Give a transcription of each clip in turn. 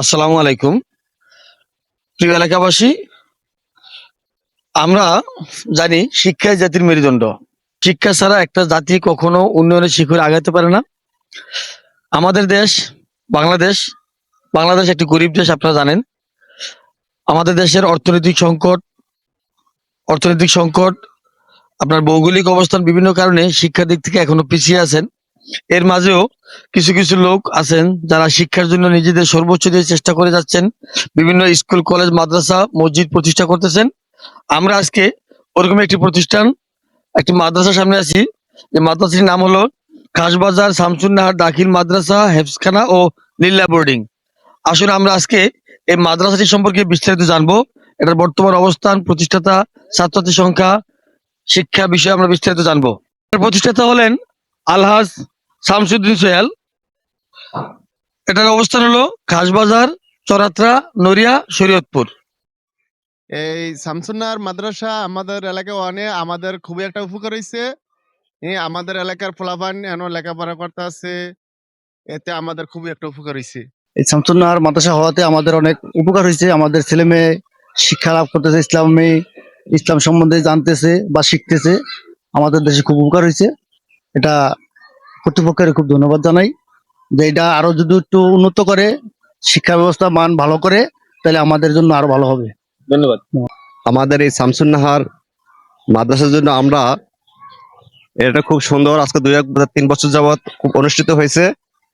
আসসালামু আলাইকুম। প্রিয় এলাকাবাসী, আমরা জানি শিক্ষাই জাতির মেরুদণ্ড। শিক্ষা ছাড়া একটা জাতি কখনো উন্নয়নের শিখরে আগাতে পারে না। আমাদের দেশ, বাংলাদেশ বাংলাদেশ একটি গরিব দেশ, আপনারা জানেন। আমাদের দেশের অর্থনৈতিক সংকট অর্থনৈতিক সংকট, আপনার ভৌগোলিক অবস্থান বিভিন্ন কারণে শিক্ষার দিক থেকে এখনও পিছিয়ে আছেন। এর মাঝেও কিছু কিছু লোক আছেন যারা শিক্ষার জন্য নিজেদের সর্বোচ্চ দিয়ে চেষ্টা করে যাচ্ছেন। বিভিন্ন স্কুল, কলেজ, মাদ্রাসা, মসজিদ প্রতিষ্ঠা করতেছেন। আমরা আজকে ওরকম একটি প্রতিষ্ঠান, একটি মাদ্রাসার সামনে আছি। যে মাদ্রাসাটির নাম হলো খাসবাজার শামসুন্নাহার, দাখিল মাদ্রাসা হেফসখানা ও লিল্লা বোর্ডিং। আসলে আমরা আজকে এই মাদ্রাসাটি সম্পর্কে বিস্তারিত জানব। এটার বর্তমান অবস্থান, প্রতিষ্ঠাতা, ছাত্রছাত্রীর সংখ্যা, শিক্ষা বিষয়ে আমরা বিস্তারিত জানব। প্রতিষ্ঠাতা হলেন আলহাজ শামসুদ্দিন সোহেল। এটার অবস্থান হলো খাসবাজার চরাত্রা নড়িয়া শরীয়তপুর। এই শামসুন্নার মাদ্রাসা আমাদের এলাকায় অনেক আমাদের খুবই একটা উপকার হয়েছে এই আমাদের এলাকার ফলাফান এন লেখাপড়া করতে আছে এতে আমাদের খুবই একটা উপকার হয়েছে এই শামসুন্নাহার মাদ্রাসা হওয়াতে আমাদের অনেক উপকার হয়েছে আমাদের ছেলে মেয়ে শিক্ষা লাভ করতেছে ইসলামে ইসলাম সম্বন্ধে জানতেছে বা শিখতেছে। আমাদের দেশে খুব উপকার হয়েছে এটা কর্তৃপক্ষের খুব ধন্যবাদ জানাই যে এটা আরও যদি একটু উন্নত করে শিক্ষা ব্যবস্থা মান ভালো করে তাহলে আমাদের জন্য আরও ভালো হবে। ধন্যবাদ। আমাদের এই শামসুন্নাহার মাদ্রাসার জন্য আমরা এটা খুব সুন্দর আজকে দুই এক তিন বছর যাবত খুব অনুষ্ঠিত হয়েছে।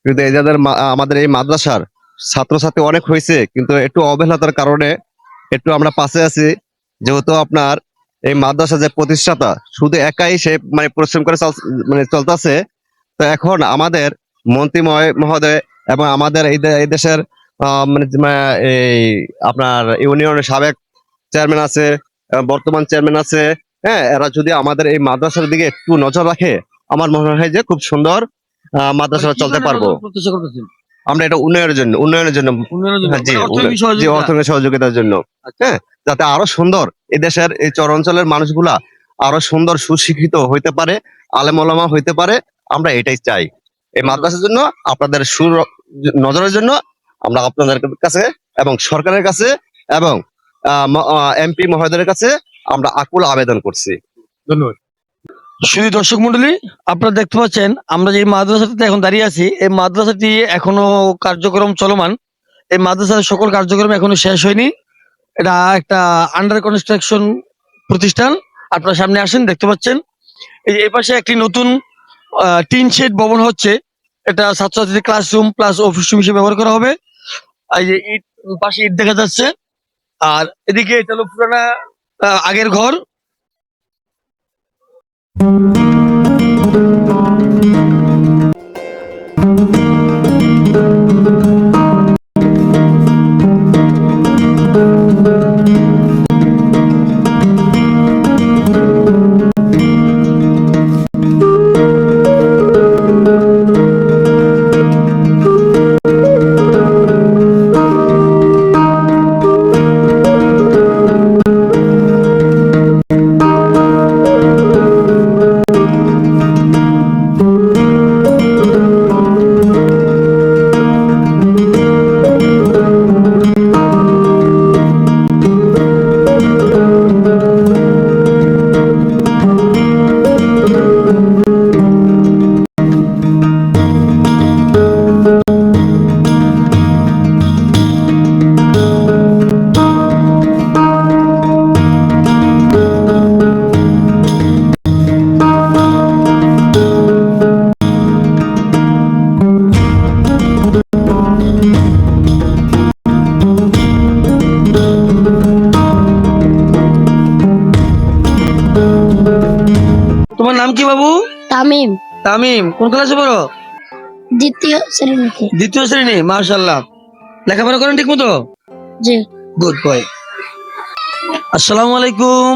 কিন্তু এই যাদের মা- আমাদের এই মাদ্রাসার ছাত্রছাত্রী অনেক হয়েছে কিন্তু একটু অবহেলতার কারণে একটু আমরা পাশে আছি। যেহেতু আপনার এই মাদ্রাসা যে প্রতিষ্ঠাতা শুধু একাই সে মানে পরিশ্রম করে মানে চলতেছে তো এখন আমাদের মন্ত্রীময় মহোদয় এবং আমাদের এই দেশের আহ, মানে এই আপনার ইউনিয়নের সাবেক চেয়ারম্যান আছে বর্তমান চেয়ারম্যান আছে হ্যাঁ এরা যদি আমাদের এই মাদ্রাসার দিকে একটু নজর রাখে আমার মনে হয় যে খুব সুন্দর মাদ্রাসা চলতে পারব আমরা এটা উন্নয়নের জন্য উন্নয়নের জন্য হ্যাঁ, জি, মানে অর্থনৈতিক। সহযোগিতার জন্য আচ্ছা। হ্যাঁ যাতে আরও সুন্দর এই দেশের এই চর অঞ্চলের মানুষগুলা আরও সুন্দর সুশিক্ষিত হইতে পারে আলেম ওলামা হইতে পারে আমরা এটাই চাই। এই মাদ্রাসার জন্য আপনাদের সুর নজরের জন্য আমরা আপনাদের কাছে এবং সরকারের কাছে এবং এমপি মহোদয়ের কাছে আমরা আকুল আবেদন করছি। ধন্যবাদ। শুধু দর্শক মন্ডলী আপনারা দেখতে পাচ্ছেন আমরা যে মাদ্রাসাটিতে এখন দাঁড়িয়ে আছি এই মাদ্রাসাটি এখনও কার্যক্রম চলমান। এই মাদ্রাসার সকল কার্যক্রম এখনও শেষ হয়নি। এটা একটা আন্ডার কনস্ট্রাকশন প্রতিষ্ঠান। আপনারা সামনে আসেন দেখতে পাচ্ছেন। এই যে এই পাশে একটি নতুন টিন শেড ভবন হচ্ছে। এটা ছাত্রছাত্রীদের ক্লাসরুম প্লাস অফিস রুম হিসেবে ব্যবহার করা হবে। এই যে ইট, পাশে ইট দেখা যাচ্ছে। আর এদিকে এটা পুরানা আগের ঘর। তামিম কোন ক্লাসে পড়ো? দ্বিতীয় শ্রেণীতে। দ্বিতীয় শ্রেণি মার্শাল্লাহ লেখাপড়া করেন ঠিক মতো জি। গুড বয় আসসালামু আলাইকুম।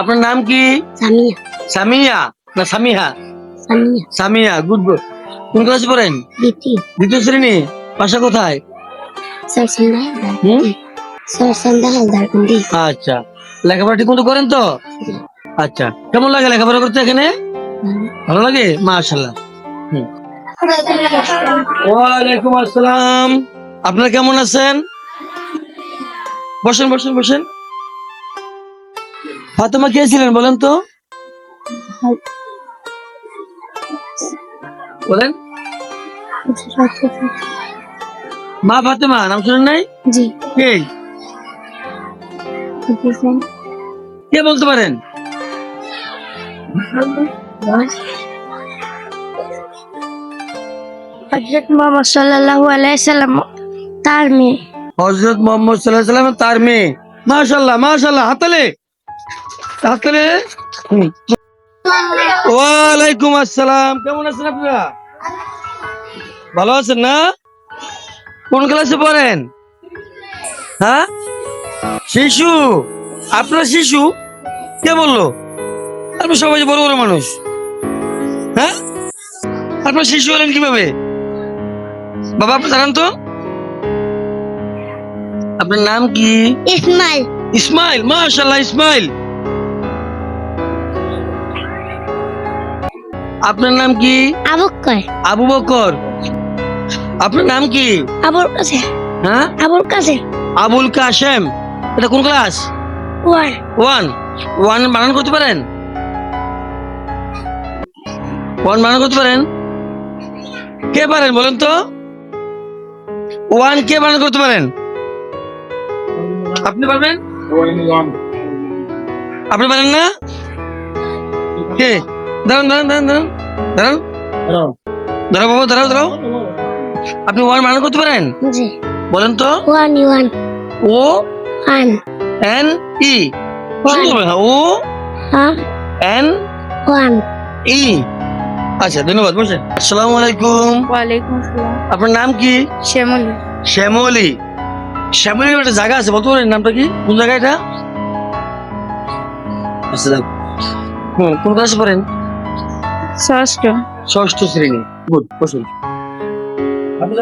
আপনার নাম কি? সামিয়া। সামিয়া? না সামিহা। সামিয়া। সামিয়া গুড বয় কোন ক্লাসে পড়েন? দ্বিতীয়। দ্বিতীয় শ্রেণি বাসা কোথায়? আচ্ছা। লেখাপড়া ঠিক মতো করেন তো? আচ্ছা। কেমন লাগে লেখাপড়া করতে এখানে? ভালো লাগে? মাশাল্লাহ ওয়ালাইকুম আসসালাম। আপনারা কেমন আছেন? বসেন বসেন বসেন। ফাতেমা কে ছিলেন বলেন তো? বলেন। মা ফাতেমা নাম শুনেন নাই? জি। কে? কে বলতে পারেন? হজরত মোহাম্মদ সাল্লাল্লাহু আলাইহি সাল্লাম তার মেয়ে। হজরত মোহাম্মদ সাল্লাহ সাল্লাম তার মেয়ে। মাশাল্লাহ মাশাল্লাহ হাতালে হাতালে আসসালাম। কেমন আছেন আপনারা? ভালো আছেন না? কোন ক্লাসে পড়েন? হ্যাঁ? শিশু? আপনার শিশু? কে বলল? আপনি সবাই বড় বড় মানুষ। হ্যাঁ? আপনার শিশু হলেন কীভাবে? বাবা আপনি জানান তো? আপনার নাম কি? ইসমাইল। ইসমাইল মাশাল্লাহ ইসমাইল। আপনার নাম কি? আবুকর আবু বকর। আপনার নাম কি? আবুর কাছে হ্যাঁ? আবুর কাছে আবুল কাশেম। এটা কোন ক্লাস? War one. ওয়ান বানান করতে পারেন? ওয়ান বানান করতে পারেন? কে পারেন বলেন তো? ওয়ান কে বানান করতে পারেন? আপনি পারবেন? আপনি পারেন না? কে? দাঁড়ান দাঁড়ান দাঁড়ান দাঁড়ান দাঁড়ান। দাঁড়াও বাবা দাঁড়াও দাঁড়াও। আপনি ওয়ান বানান করতে পারেন? জি। বলেন তো। One one. O? One. N E. O? হ্যাঁ। N one. ই। আচ্ছা ধন্যবাদ বসে আসসালামু আলাইকুম। ওয়ালাইকুম আসসালাম। আপনার নাম কি? শ্যামলী। শ্যামলী। শ্যামলীর একটা জায়গা আছে বলতে পারেন নামটা কি? কোন জায়গা এটা? আচ্ছা হুম কোন ক্লাসে পড়েন? ষষ্ঠ। ষষ্ঠ শ্রেণি। গুড বসুন। আপনি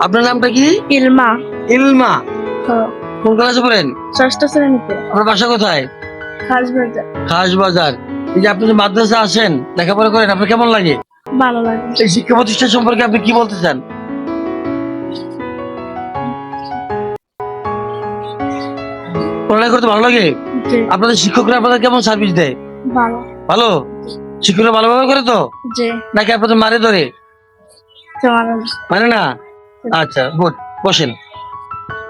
আপনার নামটা কি? ইলমা। ইলমা। হ্যাঁ। কোন ক্লাসে পড়েন? ষষ্ঠ শ্রেণীতে। আপনার বাসা কোথায়? খাসবাজার। খাস বাজার এই যে আপনি যে মাদ্রাসা আসেন লেখাপড়া করেন আপনার কেমন লাগে? ভালো লাগে। এই শিক্ষা প্রতিষ্ঠান সম্পর্কে আপনি কি বলতে চান? পড়ালেখা করতে ভালো লাগে? জি। আপনাদের শিক্ষকরা আপনাদের কেমন সার্ভিস দেয়? ভালো। ভালো? শিক্ষকরা ভালোভাবে করে তো? জি। নাকি আপনাদের মারে ধরে? তোমার মানে না? আচ্ছা গুড বসেন।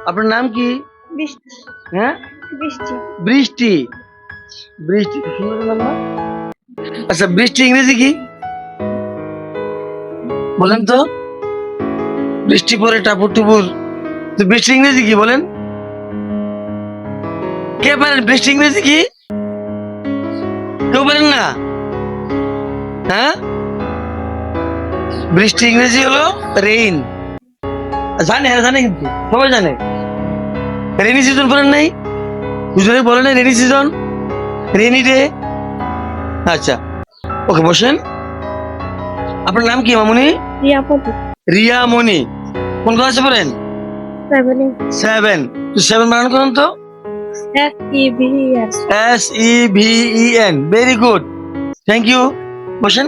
আপনার নাম কি? বৃষ্টি। হ্যাঁ? বৃষ্টি। বৃষ্টি। আচ্ছা বৃষ্টি ইংরেজি কি? বলেন তো। বৃষ্টি পরে টাপুর টুপুর। বৃষ্টি ইংরেজি কি, বলেন? কে পারেন? বৃষ্টি ইংরেজি কি? কেউ পারেন না? হ্যাঁ? বৃষ্টি ইংরেজি হলো রেইন জানে হ্যাঁ জানে কিন্তু। সবাই জানে। রেনি সিজন বলেন নাই? বুঝলেন বলেন রেনি সিজন রেনি ডে আচ্ছা ওকে বসেন। আপনার নাম কি মামুনি? রিয়া মনি। কোন ক্লাসে পড়েন? সেভেন সেভেন সেভেন বানান করুন তো। S E V E N very good thank you বসেন।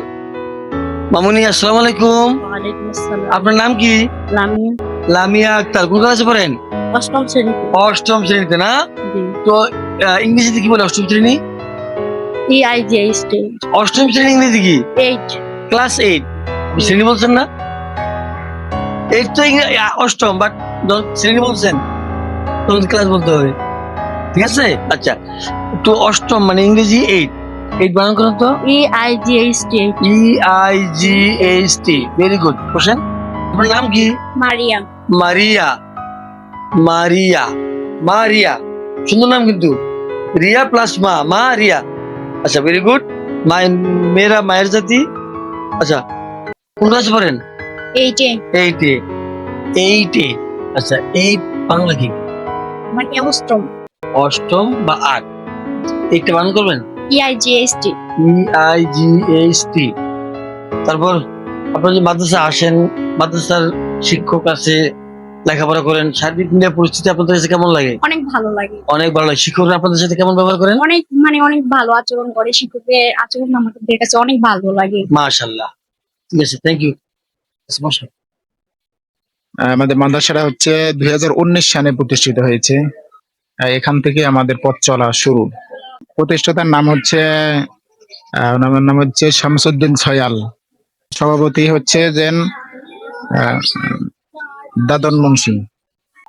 মামুনি আসসালামু আলাইকুম। আপনার নাম কি? লামিয়া। লামিয়া আক্তার। কোন ক্লাসে পড়েন? অষ্টম শ্রেণীতে। অষ্টম শ্রেণীতে না? তো ইংরেজিতে কি বলে অষ্টম শ্রেণি? ই আই জি আই অষ্টম শ্রেণি ইংরেজি কি? এইট ক্লাস এইট শ্রেণি বলছেন না? এইট তো অষ্টম বাট শ্রেণি বলছেন তখন ক্লাস বলতে হবে। ঠিক আছে? আচ্ছা তো অষ্টম মানে ইংরেজি এইট এইট বানান করুন তো। E I G I stay E I G H T very good বসেন। আপনার নাম কি? মারিয়া। মারিয়া। মারিয়া। মারিয়া। সুন্দর নাম কিন্তু। রিয়া প্লাস মা মারিয়া আচ্ছা ভেরি গুড মাই মেয়েরা মায়ের জাতি। আচ্ছা কোন ক্লাসে পড়েন? এইটে এইটে এইটে আচ্ছা এইট বাংলা কি? মানে অষ্টম। অষ্টম বা আট? এইটটা বানান করবেন? E I G I stay E I G H T তারপর আপনারা যে মাদ্রাসা আসেন মাদ্রাসার শিক্ষক আছে লেখাপড়া করেন সার্বিক মিলিয়ে পরিস্থিতি আপনাদের কাছে কেমন লাগে? অনেক ভালো লাগে। অনেক ভালো লাগে। শিক্ষকরা আপনাদের সাথে কেমন ব্যবহার করেন? অনেক মানে অনেক ভালো আচরণ করে। শিক্ষকের আচরণ আমাদের কাছে অনেক ভালো লাগে। মাশাল্লাহ ঠিক আছে থ্যাংক ইউ আমাদের মাদ্রাসাটা হচ্ছে দুই সালে প্রতিষ্ঠিত হয়েছে। এখান থেকে আমাদের পথ চলা শুরু। প্রতিষ্ঠাতার নাম হচ্ছে ওনার নাম হচ্ছে শামসুদ্দিন সয়াল। সভাপতি হচ্ছে যেন আহ, দাদন মুন্সি।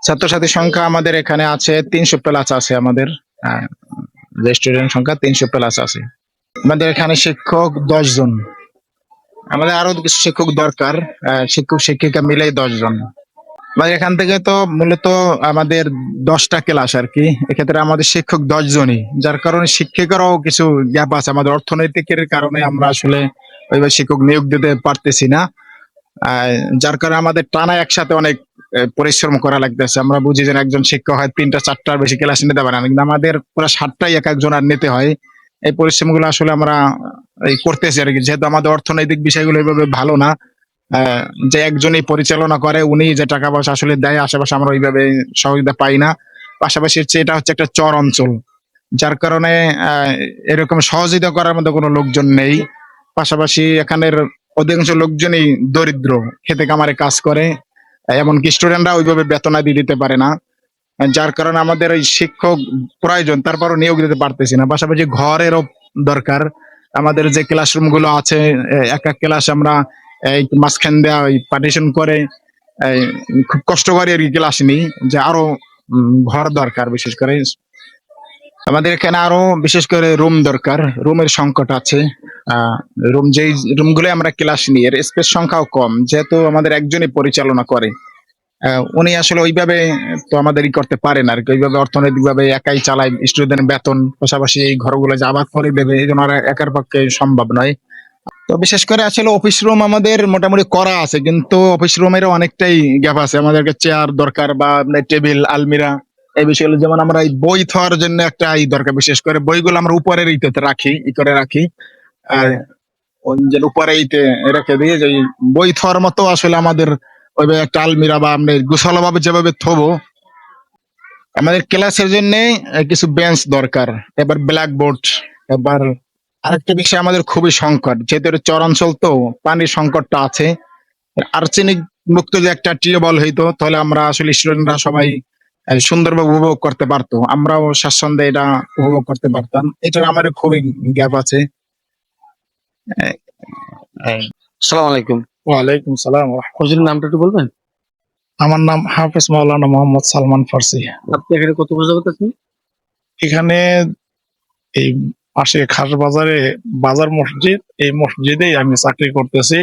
ছাত্রছাত্রীর সংখ্যা আমাদের এখানে আছে, তিনশো প্লাস আছে আমাদের স্টুডেন্ট সংখ্যা তিনশো প্লাস আছে। আমাদের এখানে শিক্ষক দশ জন আমাদের আরও শিক্ষক দরকার শিক্ষক শিক্ষিকা দশ জন আমাদের এখান থেকে তো মূলত আমাদের দশটা ক্লাস আর কি, এক্ষেত্রে আমাদের শিক্ষক দশ জনই যার কারণে শিক্ষিকারও কিছু গ্যাপ আছে। আমাদের অর্থনৈতিকের কারণে আমরা আসলে ওইভাবে শিক্ষক নিয়োগ দিতে পারতেছি না। যার কারণে আমাদের টানা একসাথে অনেক পরিশ্রম করা লাগতেছে। আমরা বুঝি যে একজন শিক্ষক হয় তিনটা, চারটার বেশি ক্লাস নিতে পারে না। কিন্তু আমাদের পুরো সাতটাই এক একজন আর নিতে হয়। এই পরিশ্রমগুলো আসলে আমরা, এই করতেছি আর কি। যেহেতু আমাদের অর্থনৈতিক বিষয়গুলো এইভাবে ভালো না যে একজনই পরিচালনা করে, উনি যে টাকা পয়সা আসলে দেয়, আশেপাশে আমরা ওইভাবে সহযোগিতা পাই না। পাশাপাশি হচ্ছে এটা হচ্ছে একটা চর অঞ্চল। যার কারণে এরকম সহযোগিতা করার মতো কোনো লোকজন নেই। পাশাপাশি এখানের অধিকাংশ লোকজনই দরিদ্র, খেতে কামারে কাজ করে, এমনকি স্টুডেন্টরা ওইভাবে বেতনাদি দিতে পারে না। যার কারণে আমাদের ওই শিক্ষক প্রয়োজন, তারপরও নিয়োগ দিতে পারতেছি না। পাশাপাশি ঘরেরও দরকার। আমাদের যে ক্লাসরুমগুলো আছে এক এক ক্লাস আমরা এই মাঝখান দেওয়া ওই পার্টিশন করে খুব কষ্ট করে আর কি ক্লাস নিই। যে আরও ঘর দরকার বিশেষ করে। আমাদের এখানে আরও বিশেষ করে রুম দরকার। রুমের সংকট আছে। রুম যেই রুমগুলো আমরা ক্লাস নিই, এর স্পেস সংখ্যাও কম। যেহেতু আমাদের একজনই পরিচালনা করে উনি আসলে ওইভাবে তো আমাদের ই করতে পারেন আর কি। ওইভাবে অর্থনৈতিক ভাবে একাই চালায় স্টুডেন্ট বেতন, পাশাপাশি এই ঘরগুলো যে আবাদ করে দেবে এই জন্য একার পক্ষে সম্ভব নয়। তো বিশেষ করে আসলে অফিস রুম আমাদের মোটামুটি করা আছে, কিন্তু অফিস রুমের অনেকটাই গ্যাপ আছে। আমাদেরকে চেয়ার দরকার বা টেবিল আলমিরা এই বিষয়গুলো যেমন আমরা এই বই থোয়ার জন্য একটা ই দরকার বিশেষ করে বইগুলো আমরা উপরের ইতে রাখি ই করে রাখি। আর যে উপরে ইতে রেখে দিয়ে যে বই থোয়ার মতো আসলে আমাদের ওইভাবে একটা আলমিরা বা আমরা গুছালো ভাবে যেভাবে থবো আমাদের ক্লাসের জন্য কিছু বেঞ্চ দরকার। এবার ব্ল্যাকবোর্ড এবার আরেকটা বিষয় আমাদের খুবই সংকট যেহেতু চরাঞ্চল তো পানির সংকটটা আছে। আর্সেনিক মুক্ত যে একটা টিউবওয়েল হইতো তাহলে আমরা আসলে স্টুডেন্টরা সবাই সুন্দরভাবে উপভোগ করতে পারতো। আমরাও স্বাচ্ছন্দ্যে এটা উপভোগ করতে পারতাম। এটার আমার খুবই গ্যাপ আছে। সালাম আলাইকুম ওয়ালাইকুম সালাম হুজুরের নামটা একটু বলবেন? আমার নাম হাফেজ মাওলানা মোহাম্মদ সালমান ফার্সি। আপনি এখানে কত বছর যাবত আছেন? এখানে এই পাশে খাস বাজারে বাজার মসজিদ এই মসজিদেই আমি চাকরি করতেছি।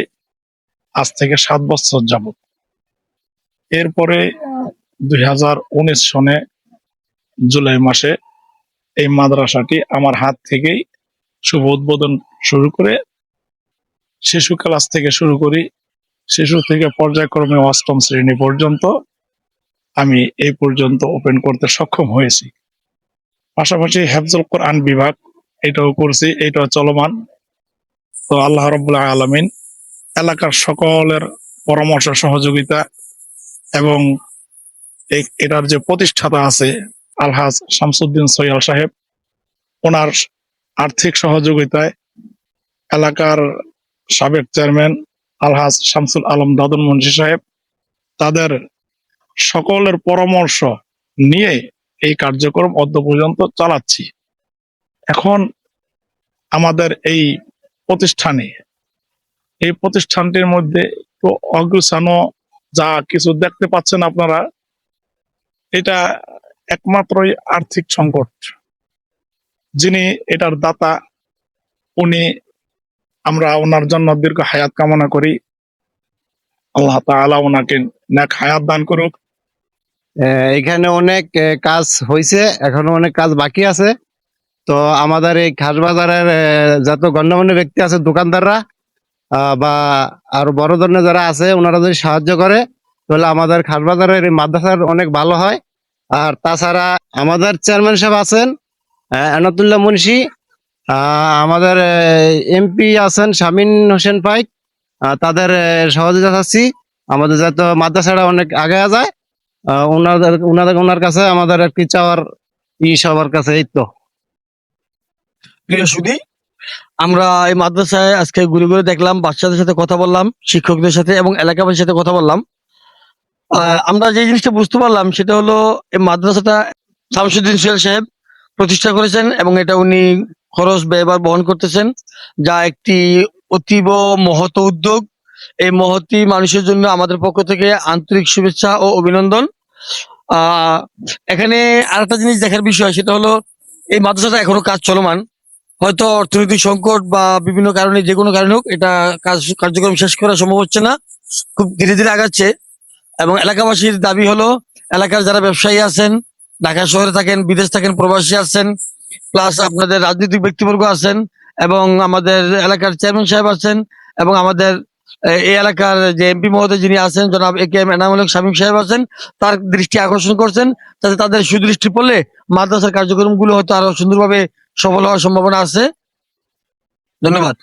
আজ থেকে সাত বছর যাবত। এরপরে দুই হাজার উনিশ সনে জুলাই মাসে এই মাদ্রাসাটি আমার হাত থেকেই শুভ উদ্বোধন শুরু করে শিশু ক্লাস থেকে শুরু করি। শিশু থেকে পর্যায়ক্রমে অষ্টম শ্রেণি পর্যন্ত আমি এই পর্যন্ত ওপেন করতে সক্ষম হয়েছি। পাশাপাশি হেফজুল কোরআন বিভাগ, এটাও করছি, এটাও চলমান। তো আল্লাহ রবুল্লাহ আলমিন এলাকার সকলের পরামর্শ, সহযোগিতা এবং এটার যে প্রতিষ্ঠাতা আছে আলহাজ শামসুদ্দিন সৈয়াল সাহেব, ওনার আর্থিক সহযোগিতায় এলাকার সাবেক চেয়ারম্যান আলহাজ শামসুল আলম দাদুন মুন্সি সাহেব তাদের সকলের পরামর্শ নিয়ে এই কার্যক্রম অদ্য পর্যন্ত চালাচ্ছি। এখন আমাদের এই প্রতিষ্ঠানে, এই প্রতিষ্ঠানটির মধ্যে তো অগ্রসানো যা কিছু দেখতে পাচ্ছেন আপনারা এটা একমাত্রই আর্থিক সংকট। যিনি এটার দাতা, উনি আমরা ওনার জন্য দীর্ঘ হায়াত কামনা করি। আল্লাহ তাআলা ওনাকে নেক হায়াত দান করুক। এখানে অনেক কাজ হয়েছে এখনও অনেক কাজ বাকি আছে। তো আমাদের এই খাস বাজারের যত গণ্যমান্য ব্যক্তি আছে, দোকানদাররা বা আর বড় ধরনের যারা আছে, ওনারা যদি সাহায্য করে তাহলে আমাদের খাসবাজারের মাদ্রাসার অনেক ভালো হয়। আর তাছাড়া আমাদের চেয়ারম্যান সাহেব আছেন এনাতুল্লাহ মুন্সি আমাদের এমপি আছেন শামিন হোসেন পাইক তাদের সহযোগিতা চাচ্ছি। আমাদের যাতে মাদ্রাসাটা অনেক আগে যায় ওনাদের ওনাদের, ওনার কাছে আমাদের আর কি চাওয়ার ই সবার কাছে এই তো। প্রিয় সুদী আমরা এই মাদ্রাসায় আজকে ঘুরে ঘুরে দেখলাম, বাচ্চাদের সাথে কথা বললাম, শিক্ষকদের সাথে এবং এলাকাবাসীর সাথে কথা বললাম। আমরা যে জিনিসটা বুঝতে পারলাম সেটা হলো এই মাদ্রাসাটা শামসুদ্দিন সোহেল সাহেব প্রতিষ্ঠা করেছেন এবং এটা উনি খরচ ব্যয়বার বহন করতেছেন, যা একটি অতীব মহৎ উদ্যোগ। এই মহতি মানুষের জন্য আমাদের পক্ষ থেকে আন্তরিক শুভেচ্ছা ও অভিনন্দন। এখানে আরেকটা জিনিস দেখার বিষয়, সেটা হলো এই মাদ্রাসাটা এখনও কাজ চলমান। হয়তো অর্থনৈতিক সংকট বা বিভিন্ন কারণে যে কোনো কারণে হোক এটা কাজ কার্যক্রম শেষ করা সম্ভব হচ্ছে না। খুব ধীরে ধীরে আগাচ্ছে। এবং এলাকাবাসীর দাবি হলো, এলাকার যারা ব্যবসায়ী আছেন, ঢাকা শহরে থাকেন, বিদেশ থাকেন, প্রবাসী আছেন প্লাস আপনাদের রাজনৈতিক ব্যক্তিবর্গ আছেন, এবং আমাদের এলাকার চেয়ারম্যান সাহেব আছেন, এবং আমাদের এই এলাকার যে এমপি মহোদয় যিনি আছেন, জনাব A K M Enamul Shamim সাহেব আছেন, তার দৃষ্টি আকর্ষণ করছেন, যাতে তাদের সুদৃষ্টি পড়লে মাদ্রাসার কার্যক্রমগুলো হয়তো আরও সুন্দরভাবে সফল হওয়ার সম্ভাবনা আছে। ধন্যবাদ।